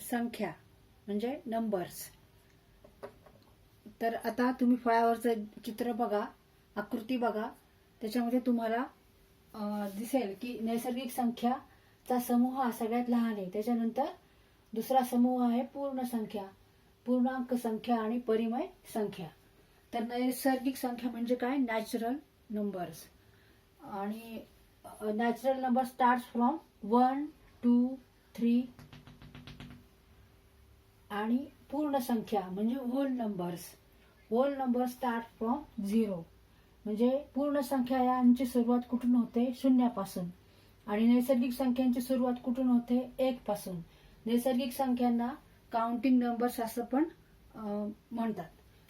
संख्या म्हणजे नंबर्स तर आता तुम्ही फळावरचं चित्र बघा आकृती बघा. त्याच्यामध्ये तुम्हाला दिसेल की नैसर्गिक संख्याचा समूह हा सगळ्यात लहान आहे. त्याच्यानंतर दुसरा समूह आहे पूर्ण संख्या पूर्णांक संख्या आणि परिमय संख्या. तर नैसर्गिक संख्या म्हणजे काय? नॅचरल नंबर्स आणि natural number start from one two three आणि पूर्ण संख्या म्हणजे whole numbers whole number start from zero म्हणजे पूर्ण संख्या यांची सुरुवात कुठून होते? शून्यापासून. आणि नैसर्गिक संख्यांची सुरुवात कुठून होते? एक पासून नैसर्गिक संख्यांना काउंटिंग नंबर्स असं पण म्हणतात.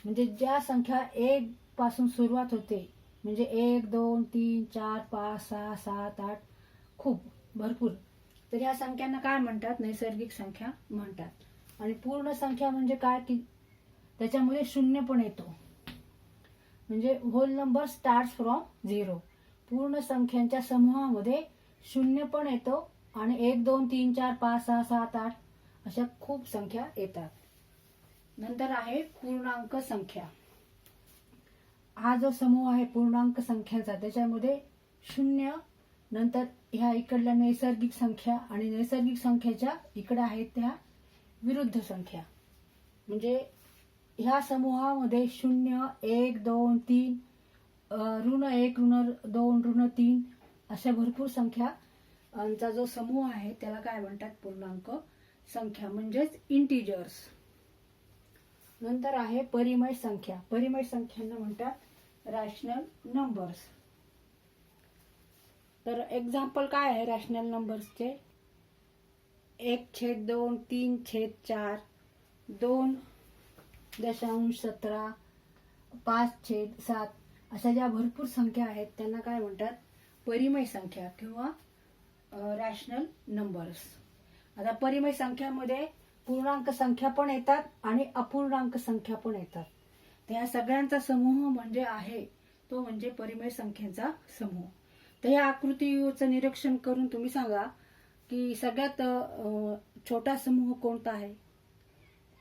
म्हणजे ज्या संख्या एक पासून सुरुवात होते म्हणजे एक दोन तीन चार पाच सहा सात आठ खूप भरपूर. तर ह्या संख्यांना काय म्हणतात? नैसर्गिक संख्या म्हणतात. आणि पूर्ण संख्या म्हणजे काय की त्याच्यामध्ये शून्य पण येतो. म्हणजे whole number start from zero पूर्ण संख्यांच्या समूहामध्ये शून्य पण येतो आणि एक दोन तीन चार पाच सहा सात आठ अशा खूप संख्या येतात. नंतर आहे पूर्णांक संख्या. हा जो समूह आहे पूर्णांक संख्यांचा त्याच्यामध्ये शून्य नंतर ह्या इकडल्या नैसर्गिक संख्या आणि नैसर्गिक संख्येच्या इकडे आहेत त्या. विरुद्ध संख्या. म्हणजे ह्या समूहामध्ये शून्य एक दोन तीन ऋण एक ऋण दोन ऋण तीन अशा भरपूर संख्या जो समूह आहे त्याला काय म्हणतात? पूर्णांक संख्या म्हणजेच इंटिजर्स नंतर आहे परिमय संख्या. परिमय संख्यांना म्हणतात रॅशनल नंबर्स तर एक्झाम्पल काय आहे रॅशनल नंबर्सचे एक छेद दोन तीन छेद चार दोन दशांश सतरा पाच छेद सात अशा ज्या भरपूर संख्या आहेत त्यांना काय म्हणतात? परिमय संख्या किंवा रॅशनल नंबर्स आता परिमय संख्यामध्ये पूर्णांक संख्या पण येतात आणि अपूर्णांक संख्या पण येतात. तर या सगळ्यांचा समूह म्हणजे आहे तो म्हणजे परिमय संख्येचा समूह. तर या आकृतीचं निरीक्षण करून तुम्ही सांगा की सगळ्यात छोटा समूह कोणता आहे?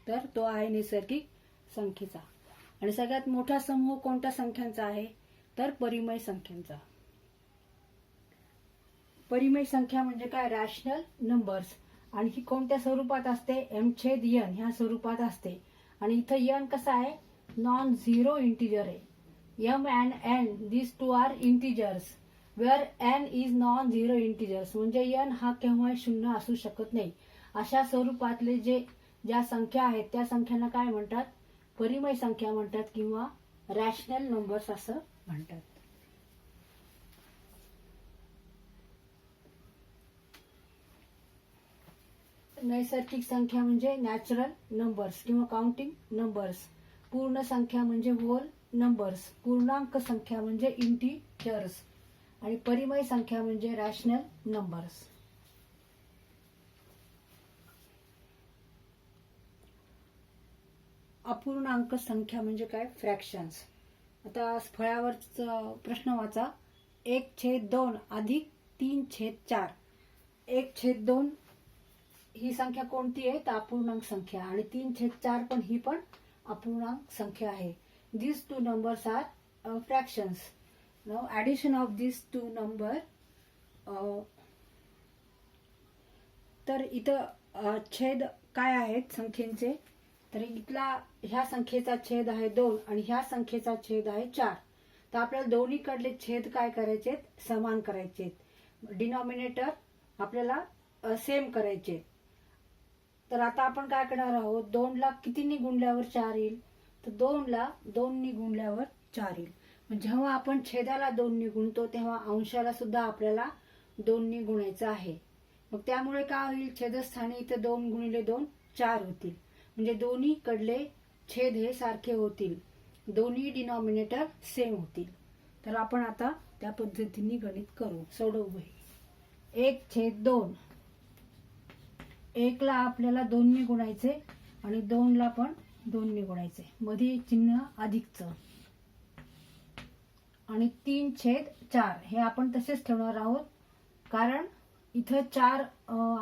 तर तो आहे नैसर्गिक संख्येचा. आणि सगळ्यात मोठा समूह कोणत्या संख्यांचा आहे? तर परिमय संख्यांचा. परिमय संख्या म्हणजे काय? रॅशनल नंबर्स आणि ही कोणत्या स्वरूपात असते? एम छेद यन ह्या स्वरूपात असते. आणि इथं यन कसं आहे? नॉन झिरो इंटिजर आहे. M and N this two are integers where N is non zero integers म्हणजे एन हा केव्हा शून्य असू शकत नाही. अशा स्वरूपातले जे ज्या संख्या आहेत त्या संख्यांना काय म्हणतात? परिमय संख्या म्हणतात किंवा रॅशनल नंबर्स असं म्हणतात. नैसर्गिक संख्या म्हणजे नॅचरल नंबर्स किंवा काउंटिंग नंबर्स पूर्ण संख्या म्हणजे होल नंबर्स पूर्णांक संख्या म्हणजे इंटीजर्स आणि परिमय संख्या म्हणजे रॅशनल नंबर्स अपूर्णांक संख्या म्हणजे काय? फ्रॅक्शन्स आता फळ्यावरच प्रश्न वाचा. एक छेद दोन अधिक तीन छेद चार. एक छेद दोन ही संख्या कोणती आहे? तर अपूर्णांक संख्या. आणि तीन छेद चार पण ही पण अपूर्णांक संख्या आहे. This two numbers are fractions no addition of this two number तर इथं छेद काय आहेत संख्येचे? तर इथला ह्या संख्येचा छेद आहे दोन आणि ह्या संख्येचा छेद आहे चार. तर आपल्याला दोन्हीकडले छेद काय करायचे? समान करायचे. डिनॉमिनेटर आपल्याला सेम करायचे. तर आता आपण काय करणार आहोत? दोनला कितीनी गुणल्यावर चार येईल? तर दोनला दोननी गुणल्यावर चार येईल. जेव्हा आपण छेदाला दोननी गुणतो तेव्हा अंशाला सुद्धा आपल्याला दोननी गुणायचं आहे. मग त्यामुळे काय होईल? छेदस्थानी इथं दोन गुणिले दोन चार होतील. म्हणजे दोन्ही कडले छेद हे सारखे होतील. दोन्ही डिनॉमिनेटर सेम होतील. तर आपण आता त्या पद्धतीने गणित करू. सोडवू एक छेद दोन. एकला आपल्याला दोनने गुणायचे आणि दोनला पण दोनने गुणायचे मध्ये चिन्ह अधिकचं. आणि तीन छेद चार. हे आपण तसेच ठेवणार आहोत. कारण इथं चार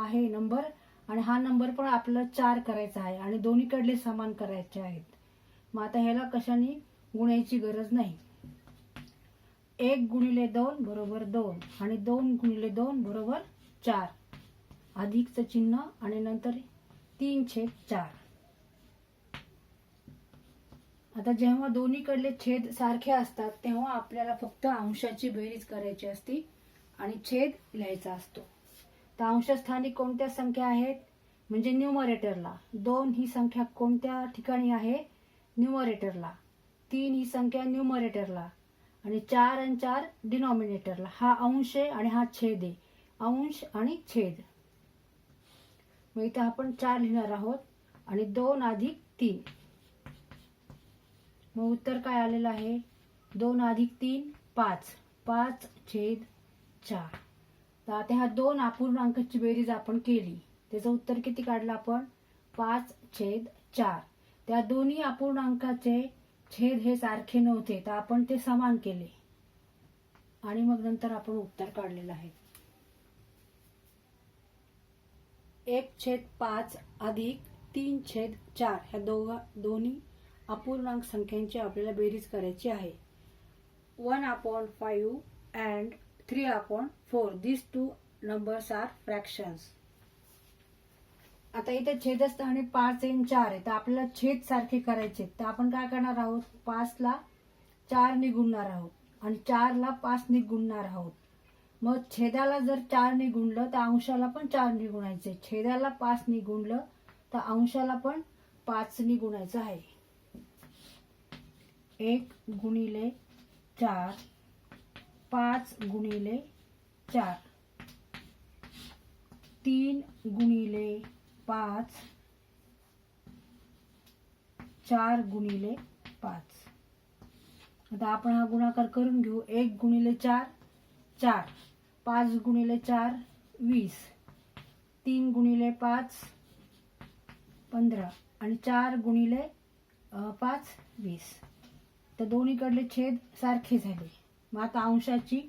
आहे नंबर आणि हा नंबर पण आपला चार करायचा आहे आणि दोन्हीकडले समान करायचे आहेत. मग आता ह्याला कशाने गुणायची गरज नाही. एक गुणिले दोन बरोबर दोन आणि दोन गुणिले दोन बरोबर चार. अधिकचं चिन्ह आणि नंतर तीन छेद चार. आता जेव्हा दोन्हीकडले छेद सारखे असतात तेव्हा आपल्याला फक्त अंशाची बेरीज करायची असती आणि छेद लिहायचा असतो. तर अंशस्थानी कोणत्या संख्या आहेत? म्हणजे न्यूमरेटरला. दोन ही संख्या कोणत्या ठिकाणी आहे? न्यूमरेटरला. तीन ही संख्या न्यूमरेटरला. आणि चार आणि चार डिनॉमिनेटरला. हा अंश आहे आणि हा छेद आहे. अंश आणि छेद. मग इथं आपण चार लिहिणार आहोत आणि दोन अधिक तीन. मग उत्तर काय आलेलं आहे? दोन अधिक तीन पाच. पाच छेद चार. तर आता ह्या दोन अपूर्णांकाची बेरीज आपण केली. त्याचं उत्तर किती काढलं आपण? पाच छेद चार. त्या दोन्ही अपूर्णांकाचे छेद हे सारखे नव्हते तर आपण ते समान केले. आणि मग नंतर आपण उत्तर काढलेलं आहे. एक छेद पाच अधिक तीन छेद चार. ह्या दोघा दोन्ही अपूर्णांक संख्यांची आपल्याला बेरीज करायची आहे. One upon five and three upon four. This two numbers are fractions आता इथे छेदस्थानी पाच आणि चार आहे. तर आपल्याला छेद सारखे करायचे तर आपण काय करणार आहोत? पाचला चारने गुणणार आहोत. आणि चारला पाचने गुणणार आहोत. मग छेदाला जर चारने गुणलं तर अंशाला पण चारने गुणायचे छेदाला पाचने गुणलं तर अंशाला पण पाचने गुणायचं आहे. एक गुणिले चार पाच गुणिले चार. तीन गुणिले पाच चार गुणिले पाच. आता आपण हा गुणाकार करून घेऊ. एक गुणिले चार चार. पाच गुणिले चार वीस. तीन गुणिले पाच पंधरा. आणि चार गुणिले पाच वीस. तर दोन्हीकडले छेद सारखे झाले. मग आता अंशाची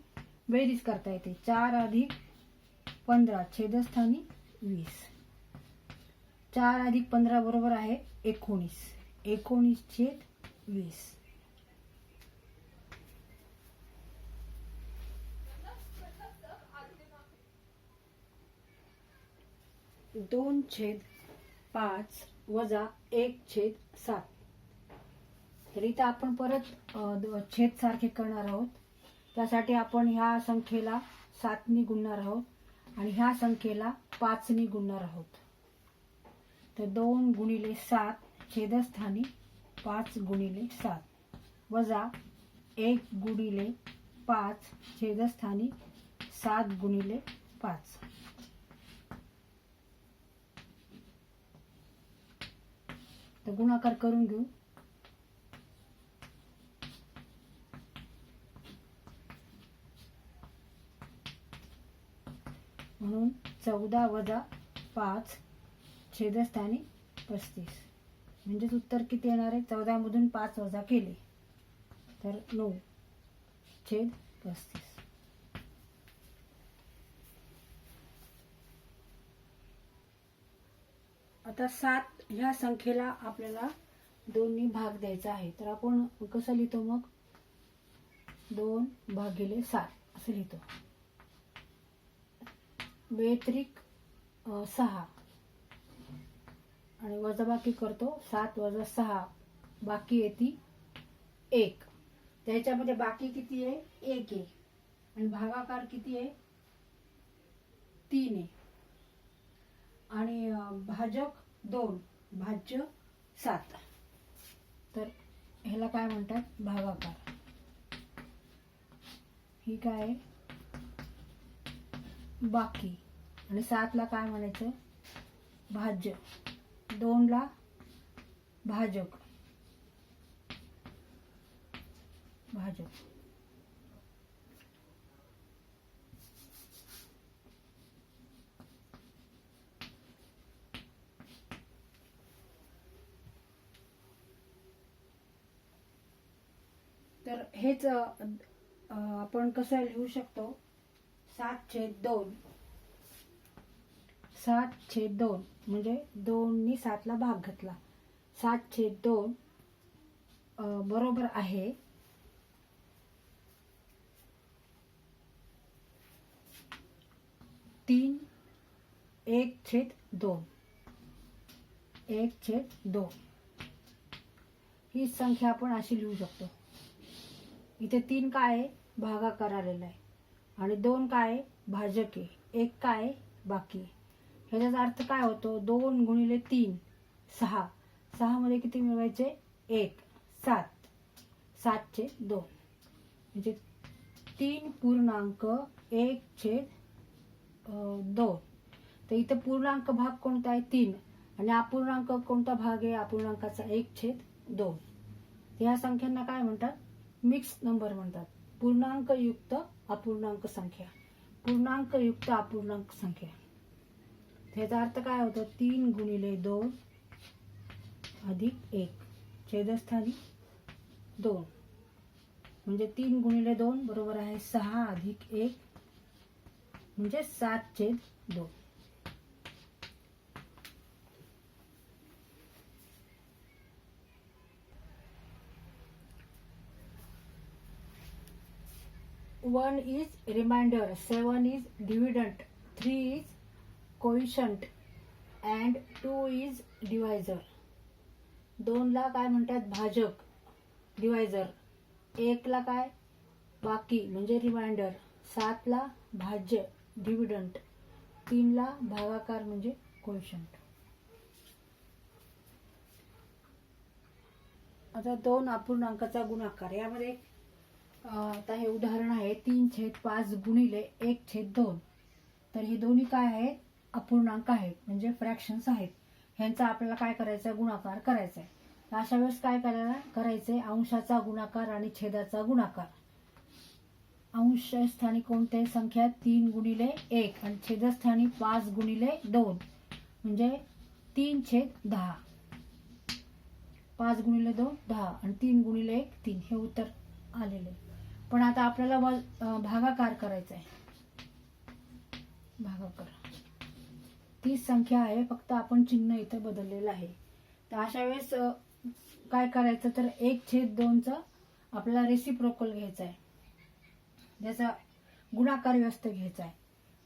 बेरीज करता येते. चार अधिक पंधरा छेदस्थानी वीस. चार अधिक पंधरा बरोबर आहे एकोणीस. एकोणीस छेद वीस. दोन छेद पाच वजा एक छेद सात. तर इथं आपण परत छेद सारखे करणार आहोत. त्यासाठी आपण ह्या संख्येला सातनी गुणणार आहोत आणि ह्या संख्येला पाचनी गुणणार आहोत. तर दोन गुणिले सात छेदस्थानी पाच गुणिले सात. वजा एक गुणिले पाच छेदस्थानी सात गुणिले पाच. तर गुणाकार करून घेऊ. म्हणून चौदा वजा पाच छेदस्थानी पस्तीस. म्हणजेच उत्तर किती येणार आहे? चौदामधून पाच वजा केले. तर नऊ छेद पस्तीस. आता सात ह्या संख्येला आपल्याला दोन्ही भाग द्यायचा आहे. तर आपण कसं लिहितो मग? दोन भागिले सात. असं लिहितो. बेत्रिक सहा. आणि वजाबाकी करतो सात वजा सहा. बाकी येते एक. त्याच्यामध्ये बाकी किती आहे? एक आहे. आणि भागाकार किती आहे? तीन आहे. आणि भाजक दोन भाज्य सात. तर ह्याला काय म्हणतात? भागाकार. ही काय आहे? बाकी. आणि सातला काय म्हणायचं? भाज्य. दोनला भाजक. भाजक. तर हेच आपण कसं लिहू शकतो? सात छेद दोन. सात छेद दोन म्हणजे दोननी सातला भाग घातला. सात छेद दोन बरोबर आहे. तीन एक छेद दोन. एक छेद दोन. ही संख्या आपण अशी लिहू शकतो. इथे तीन काय आहे? भागाकार आलेला आहे. आणि दोन काय? आहे एक काय? बाकी. ह्याच्याचा अर्थ काय होतो? दोन गुणिले तीन. सहा. सहा मध्ये किती मिळवायचे? एक. सात. सातचे दोन. म्हणजे तीन पूर्णांक एक छेद दोन. तर इथं पूर्णांक भाग कोणता आहे? तीन. आणि अपूर्णांक कोणता भाग आहे? अपूर्णांकाचा एक छेद दोन. ह्या संख्यांना काय म्हणतात? मिक्स नंबर म्हणतात. पूर्णांक युक्त अपूर्णांक संख्या. पूर्णांक युक्त अपूर्णांक संख्या. त्याचा अर्थ काय होतो? तीन गुणिले दोन अधिक एक. छेदस्थानी दोन. म्हणजे तीन गुणिले दोन बरोबर आहे सहा अधिक एक. म्हणजे सात छेद दोन. One is remainder seven is dividend three is quotient and two is divisor दोनला काय म्हणतात? भाजक. डिवायझर एकला काय? बाकी. म्हणजे रिमाइंडर सातला भाज्य. डिव्हिडंट तीनला भागाकार म्हणजे कोइशंट आता दोन अपूर्णांकाचा गुणाकार. यामध्ये आता हे उदाहरण आहे तीन छेद पाच गुणिले एक छेद दोन. तर हे दोन्ही काय आहेत? अपूर्णांक आहेत म्हणजे फ्रॅक्शन्स आहेत. ह्यांचा आपल्याला काय करायचं आहे गुणाकार करायचा आहे तर अशा वेळेस काय करायला करायचे? अंशाचा गुणाकार आणि छेदाचा गुणाकार. अंश स्थानी कोणत्याही संख्या? तीन गुणिले एक आणि छेदस्थानी पाच गुणिले दोन. म्हणजे तीन छेद दहा. पाच गुणिले दोन दहा. आणि तीन गुणिले एक तीन. हे उत्तर आलेले पण आता आपल्याला भागाकार करायचा आहे भागाकार. तीच संख्या आहे फक्त आपण चिन्ह इथं बदललेलं आहे. तर अशा वेळेस काय करायचं तर एक छेद दोनचं आपल्याला रेसिप्रोकल घ्यायचं आहे ज्याचा गुणाकार व्यस्त घ्यायचा आहे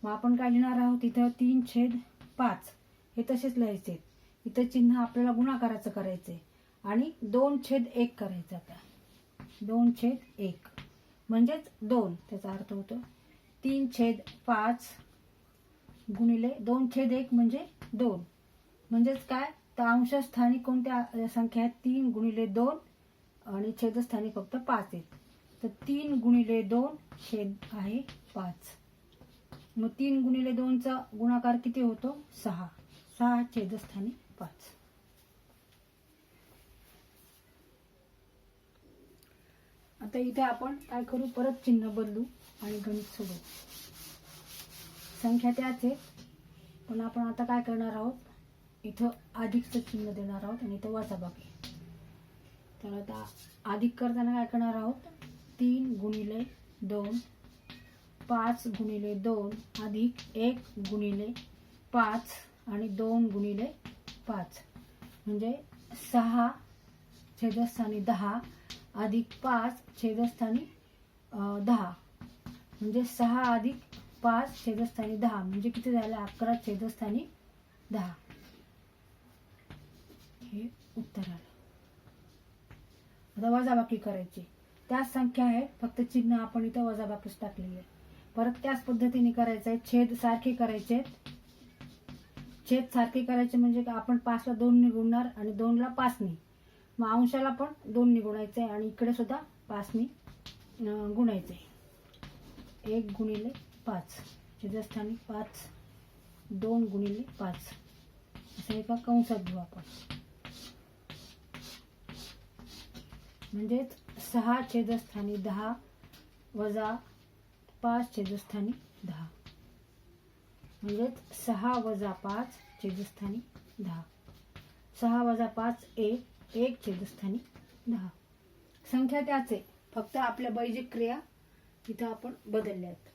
मग आपण काय लिहिणार आहोत? इथं तीन छेद पाच. हे तसेच लिहायचे. इथं चिन्ह आपल्याला गुणाकाराचं करायचंय. आणि दोन छेद एक करायचं आता. दोन छेद एक. म्हणजेच दोन त्याचा अर्थ होतो. तीन छेद पाच गुणिले दोन छेद एक म्हणजे दोन. म्हणजेच काय? तर अंशस्थानी कोणत्या संख्या आहेत? तीन गुणिले दोन आणि छेदस्थानी फक्त पाच आहेत. तर तीन गुणिले दोन छेद आहे पाच. मग तीन गुणिले दोनचा गुणाकार किती होतो? सहा. सहा छेदस्थानी पाच. आता इथे आपण काय करू? परत चिन्ह बदलू आणि गणित सोडू. संख्या त्याच आहे. पण आपण आता काय करणार आहोत? इथं अधिकचं चिन्ह देणार आहोत आणि इथं वाचाबाकी तर आता अधिक करताना काय करणार आहोत? तीन गुणिले दोन पाच गुणिले दोन अधिक एक गुणिले पाच आणि दोन गुणिले पाच. म्हणजे सहा छेदस्थानी दहा अधिक पाच छेदस्थानी दहा. म्हणजे सहा अधिक पाच छेदस्थानी दहा. म्हणजे किती झालं? अकरा छेदस्थानी दहा. हे उत्तर आलं. आता वजाबाकी करायची. त्याच संख्या आहे फक्त चिन्ह आपण इथं वजाबाकीच टाकलेली आहे. परत त्याच पद्धतीने करायचं आहे छेद सारखे करायचे. छेद सारखे करायचे म्हणजे आपण पाचला दोन गुणणार आणि दोनला पाचने मग अंशाला पण दोन गुणायचं आहे आणि इकडे सुद्धा पाचने गुणायचं आहे एक गुणिले पाच. छेदस्थानी पाच दोन गुणिले पाच. असं एका कंसात घेऊ आपण. म्हणजेच सहा छेदस्थानी दहा वजा पाच छेदस्थानी दहा. म्हणजेच सहा वजा पाच छेदस्थानी दहा. सहा वजा पाच एक एक छेदस्थानी दहा. संख्या त्याच. आहे फक्त आपल्या बैजिक क्रिया इथं आपण बदलल्या आहेत